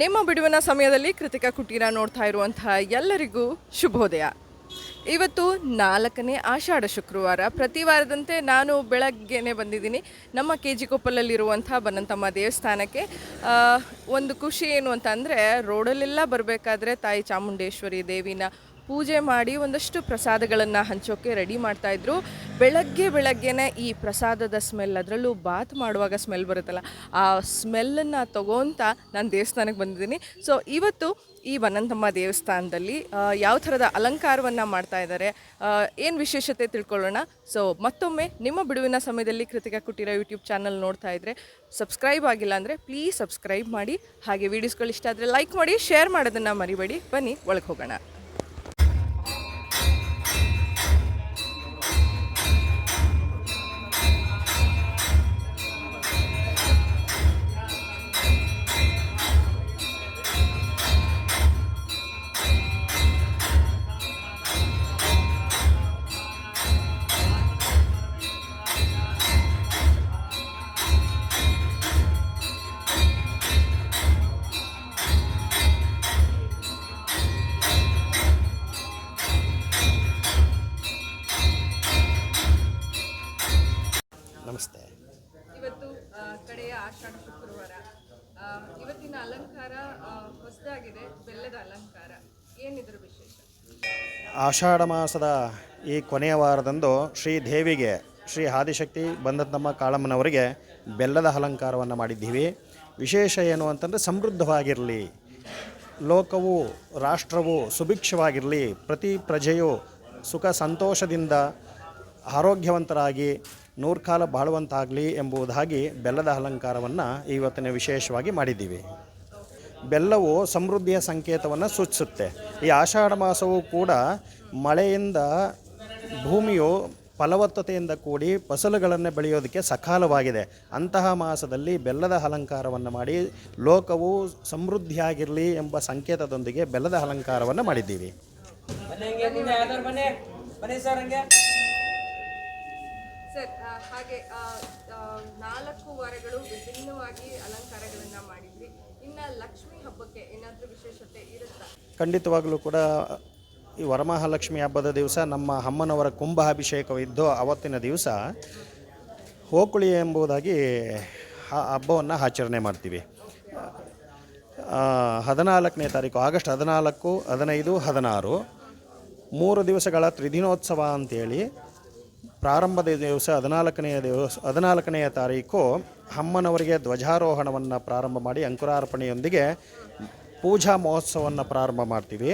ನಿಮ್ಮ ಬಿಡುವಿನ ಸಮಯದಲ್ಲಿ ಕೃತಿಕಾ ಕುಟೀರ ನೋಡ್ತಾ ಇರುವಂತಹ ಎಲ್ಲರಿಗೂ ಶುಭೋದಯ. ಇವತ್ತು ನಾಲ್ಕನೇ ಆಷಾಢ ಶುಕ್ರವಾರ. ಪ್ರತಿ ವಾರದಂತೆ ನಾನು ಬೆಳಗ್ಗೆನೆ ಬಂದಿದ್ದೀನಿ. ನಮ್ಮ ಕೆ ಜಿ ಕೊಪ್ಪಲಲ್ಲಿರುವಂಥ ಬನ್ನಂತಮ್ಮ ದೇವಸ್ಥಾನಕ್ಕೆ. ಒಂದು ಖುಷಿ ಏನು ಅಂತ ಅಂದರೆ ರೋಡಲ್ಲೆಲ್ಲ ಬರಬೇಕಾದ್ರೆ ತಾಯಿ ಚಾಮುಂಡೇಶ್ವರಿ ದೇವಿನ ಪೂಜೆ ಮಾಡಿ ಒಂದಷ್ಟು ಪ್ರಸಾದಗಳನ್ನು ಹಂಚೋಕ್ಕೆ ರೆಡಿ ಮಾಡ್ತಾ ಇದ್ರು. ಬೆಳಗ್ಗೆ ಬೆಳಗ್ಗೆನೇ ಈ ಪ್ರಸಾದದ ಸ್ಮೆಲ್, ಅದರಲ್ಲೂ ಬಾತ್ ಮಾಡುವಾಗ ಸ್ಮೆಲ್ ಬರುತ್ತಲ್ಲ, ಆ ಸ್ಮೆಲ್ಲನ್ನು ತಗೋಂತ ನಾನು ದೇವಸ್ಥಾನಕ್ಕೆ ಬಂದಿದ್ದೀನಿ. ಸೊ ಇವತ್ತು ಈ ವನಂತಮ್ಮ ದೇವಸ್ಥಾನದಲ್ಲಿ ಯಾವ ಥರದ ಅಲಂಕಾರವನ್ನು ಮಾಡ್ತಾ ಇದ್ದಾರೆ ಏನು ವಿಶೇಷತೆ ತಿಳ್ಕೊಳ್ಳೋಣ. ಸೊ ಮತ್ತೊಮ್ಮೆ ನಿಮ್ಮ ಬಿಡುವಿನ ಸಮಯದಲ್ಲಿ ಕೃತಿಕಾ ಕುಟೀರ ಯೂಟ್ಯೂಬ್ ಚಾನಲ್ ನೋಡ್ತಾ ಇದ್ದರೆ ಸಬ್ಸ್ಕ್ರೈಬ್ ಆಗಿಲ್ಲ ಅಂದರೆ ಪ್ಲೀಸ್ ಸಬ್ಸ್ಕ್ರೈಬ್ ಮಾಡಿ, ಹಾಗೆ ವೀಡಿಯೋಸ್ಗಳು ಇಷ್ಟ ಆದರೆ ಲೈಕ್ ಮಾಡಿ ಶೇರ್ ಮಾಡೋದನ್ನು ಮರಿಬೇಡಿ. ಬನ್ನಿ, ಒಳಗೆ ಹೋಗೋಣ. ಆಷಾಢ ಶುಕ್ರವಾರ. ಇವತ್ತಿನ ಅಲಂಕಾರ ಹೊಸದಾಗಿದೆ, ಬೆಲ್ಲದ ಅಲಂಕಾರ. ಏನಿದ್ರ ವಿಶೇಷ? ಆಷಾಢ ಮಾಸದ ಈ ಕೊನೆಯ ವಾರದಂದು ಶ್ರೀ ದೇವಿಗೆ, ಶ್ರೀ ಆದಿಶಕ್ತಿ ಬಂದದ್ದಮ್ಮ ಕಾಳಮ್ಮನವರಿಗೆ ಬೆಲ್ಲದ ಅಲಂಕಾರವನ್ನು ಮಾಡಿದ್ದೀವಿ. ವಿಶೇಷ ಏನು ಅಂತಂದರೆ ಸಮೃದ್ಧವಾಗಿರಲಿ, ಲೋಕವು ರಾಷ್ಟ್ರವು ಸುಭಿಕ್ಷವಾಗಿರಲಿ, ಪ್ರತಿ ಪ್ರಜೆಯು ಸುಖ ಸಂತೋಷದಿಂದ ಆರೋಗ್ಯವಂತರಾಗಿ ನೂರ್ಕಾಲ ಬಾಳುವಂತಾಗಲಿ ಎಂಬುದಾಗಿ ಬೆಲ್ಲದ ಅಲಂಕಾರವನ್ನು ಇವತ್ತಿನ ವಿಶೇಷವಾಗಿ ಮಾಡಿದ್ದೀವಿ. ಬೆಲ್ಲವು ಸಮೃದ್ಧಿಯ ಸಂಕೇತವನ್ನು ಸೂಚಿಸುತ್ತೆ. ಈ ಆಷಾಢ ಮಾಸವು ಕೂಡ ಮಳೆಯಿಂದ ಭೂಮಿಯು ಫಲವತ್ತತೆಯಿಂದ ಕೂಡಿ ಫಸಲುಗಳನ್ನು ಬೆಳೆಯೋದಕ್ಕೆ ಸಕಾಲವಾಗಿದೆ. ಅಂತಹ ಮಾಸದಲ್ಲಿ ಬೆಲ್ಲದ ಅಲಂಕಾರವನ್ನು ಮಾಡಿ ಲೋಕವು ಸಮೃದ್ಧಿಯಾಗಿರಲಿ ಎಂಬ ಸಂಕೇತದೊಂದಿಗೆ ಬೆಲ್ಲದ ಅಲಂಕಾರವನ್ನು ಮಾಡಿದ್ದೀವಿ. ಸರ್ ಹಂಗೆ ನಾಲ್ಕು ವಾರಗಳು ವಿಭಿನ್ನವಾಗಿ ಅಲಂಕಾರಗಳನ್ನು ಮಾಡಿದ್ವಿ. ಇನ್ನ ಲಕ್ಷ್ಮಿ ಹಬ್ಬಕ್ಕೆ ಏನಾದರೂ ವಿಶೇಷತೆ ಇರುತ್ತಾ? ಖಂಡಿತವಾಗಲೂ ಕೂಡ, ಈ ವರಮಹಾಲಕ್ಷ್ಮಿ ಹಬ್ಬದ ದಿವಸ ನಮ್ಮ ಅಮ್ಮನವರ ಕುಂಭಾಭಿಷೇಕವಿದ್ದು ಅವತ್ತಿನ ದಿವಸ. ಹೋಕುಳಿ ಎಂಬುದಾಗಿ ಹಬ್ಬವನ್ನು ಆಚರಣೆ ಮಾಡ್ತೀವಿ. ಹದಿನಾಲ್ಕನೇ ತಾರೀಕು, ಆಗಸ್ಟ್ ಹದಿನಾಲ್ಕು, ಹದಿನೈದು, ಹದಿನಾರು. ಮೂರು ದಿವಸಗಳ ತ್ರಿದಿನೋತ್ಸವ ಅಂತೇಳಿ ಪ್ರಾರಂಭದ ದಿವಸ ಹದಿನಾಲ್ಕನೆಯ ದಿವಸ ಹದಿನಾಲ್ಕನೆಯ ತಾರೀಕು ಅಮ್ಮನವರಿಗೆ ಧ್ವಜಾರೋಹಣವನ್ನು ಪ್ರಾರಂಭ ಮಾಡಿ ಅಂಕುರಾರ್ಪಣೆಯೊಂದಿಗೆ ಪೂಜಾ ಮಹೋತ್ಸವವನ್ನು ಪ್ರಾರಂಭ ಮಾಡ್ತೀವಿ.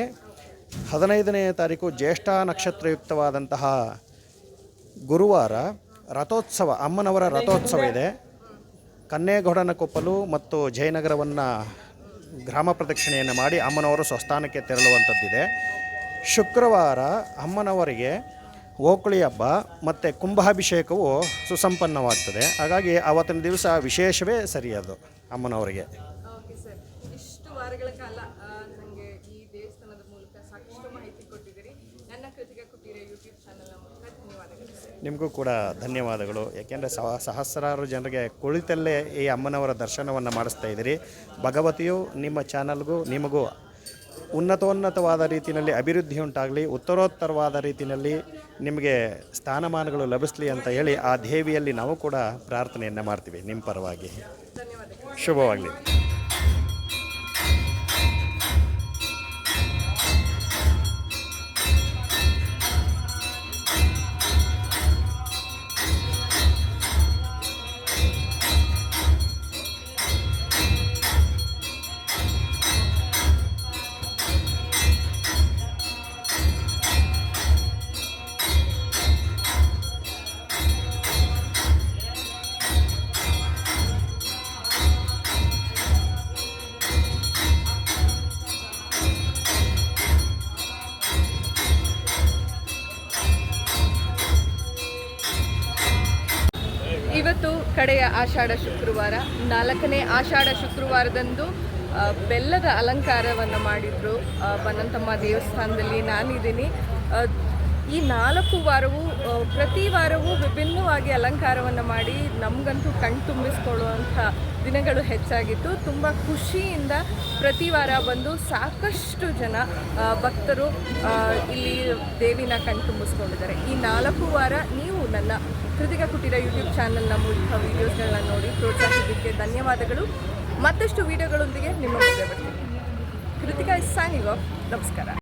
ಹದಿನೈದನೆಯ ತಾರೀಕು ಜ್ಯೇಷ್ಠ ನಕ್ಷತ್ರಯುಕ್ತವಾದಂತಹ ಗುರುವಾರ ರಥೋತ್ಸವ, ಅಮ್ಮನವರ ರಥೋತ್ಸವ ಇದೆ. ಕನ್ನೇಗೌಡನ ಕೊಪ್ಪಲು ಮತ್ತು ಜಯನಗರವನ್ನು ಗ್ರಾಮ ಪ್ರದಕ್ಷಿಣೆಯನ್ನು ಮಾಡಿ ಅಮ್ಮನವರು ಸ್ವಸ್ಥಾನಕ್ಕೆ ತೆರಳುವಂಥದ್ದಿದೆ. ಶುಕ್ರವಾರ ಅಮ್ಮನವರಿಗೆ ಓಕುಳಿ ಹಬ್ಬ ಮತ್ತು ಕುಂಭಾಭಿಷೇಕವು ಸುಸಂಪನ್ನವಾಗ್ತದೆ. ಹಾಗಾಗಿ ಆವತ್ತಿನ ದಿವಸ ವಿಶೇಷವೇ ಸರಿಯದು ಅಮ್ಮನವರಿಗೆ. ಓಕೆ ಸರ್ ಇಷ್ಟು ವಾರಗಳ ಕಾಲ ನನಗೆ ಈ ದೇವಸ್ಥಾನದ ಮೂಲಕ ಸಾಕಷ್ಟು ಮಾಹಿತಿ ಕೊಟ್ಟಿದ್ದೀರಿ. ನನ್ನ ಕೃತಿಕ ಕುಟೀರ ಯೂಟ್ಯೂಬ್ ಚಾನಲ್ನ ಮೂಲಕ ಧನ್ಯವಾದಗಳು ಸರ್. ನಿಮಗೂ ಕೂಡ ಧನ್ಯವಾದಗಳು. ಯಾಕೆಂದರೆ ಸಹ ಸಹಸ್ರಾರು ಜನರಿಗೆ ಕುಳಿತಲ್ಲೇ ಈ ಅಮ್ಮನವರ ದರ್ಶನವನ್ನು ಮಾಡಿಸ್ತಾ ಇದ್ದೀರಿ. ಭಗವತಿಯು ನಿಮ್ಮ ಚಾನಲ್ಗೂ ನಿಮಗೂ ಉನ್ನತೋನ್ನತವಾದ ರೀತಿಯಲ್ಲಿ ಅಭಿವೃದ್ಧಿ ಉಂಟಾಗಲಿ ಉತ್ತರೋತ್ತರವಾದ ರೀತಿಯಲ್ಲಿ ನಿಮಗೆ ಸ್ಥಾನಮಾನಗಳು ಲಭಿಸಲಿ ಅಂತ ಹೇಳಿ ಆ ದೇವಿಯಲ್ಲಿ ನಾವು ಕೂಡ ಪ್ರಾರ್ಥನೆಯನ್ನು ಮಾಡ್ತೀವಿ. ನಿಮ್ಮ ಪರವಾಗಿ. ಶುಭವಾಗಲಿ. ಕಡೆಯ ಆಷಾಢ ಶುಕ್ರವಾರ. ನಾಲ್ಕನೇ ಆಷಾಢ ಶುಕ್ರವಾರದಂದು ಬೆಲ್ಲದ ಅಲಂಕಾರವನ್ನು ಮಾಡಿದ್ರು ಬನ್ನಂತಮ್ಮ ದೇವಸ್ಥಾನದಲ್ಲಿ ನಾನಿದ್ದೀನಿ. ಈ ನಾಲ್ಕು ವಾರವೂ ಪ್ರತಿ ವಾರವೂ ವಿಭಿನ್ನವಾಗಿ ಅಲಂಕಾರವನ್ನು ಮಾಡಿ ನಮಗಂತೂ ಕಣ್ ತುಂಬಿಸ್ಕೊಳ್ಳುವಂಥ ದಿನಗಳು ಹೆಚ್ಚಾಗಿತ್ತು. ತುಂಬ ಖುಷಿಯಿಂದ ಪ್ರತಿ ವಾರ ಬಂದು ಸಾಕಷ್ಟು ಜನ ಭಕ್ತರು ಇಲ್ಲಿ ದೇವಿನ ಕಣ್ತುಂಬಿಸ್ಕೊಂಡಿದ್ದಾರೆ ಈ ನಾಲ್ಕು ವಾರ ನೀವು ನನ್ನ ಕೃತಿಕ ಕುಟೀರ ಯೂಟ್ಯೂಬ್ ಚಾನಲ್ನ ಮೂಲಕ ವೀಡಿಯೋಸ್ಗಳನ್ನ ನೋಡಿ ಪ್ರೋತ್ಸಾಹಿಸಿದ್ದಕ್ಕೆ ಧನ್ಯವಾದಗಳು. ಮತ್ತಷ್ಟು ವೀಡಿಯೋಗಳೊಂದಿಗೆ ನಿಮ್ಮ ಮುಂದೆ ಬರ್ತೀನಿ. ಕೃತಿಕಾ ನಮಸ್ಕಾರ.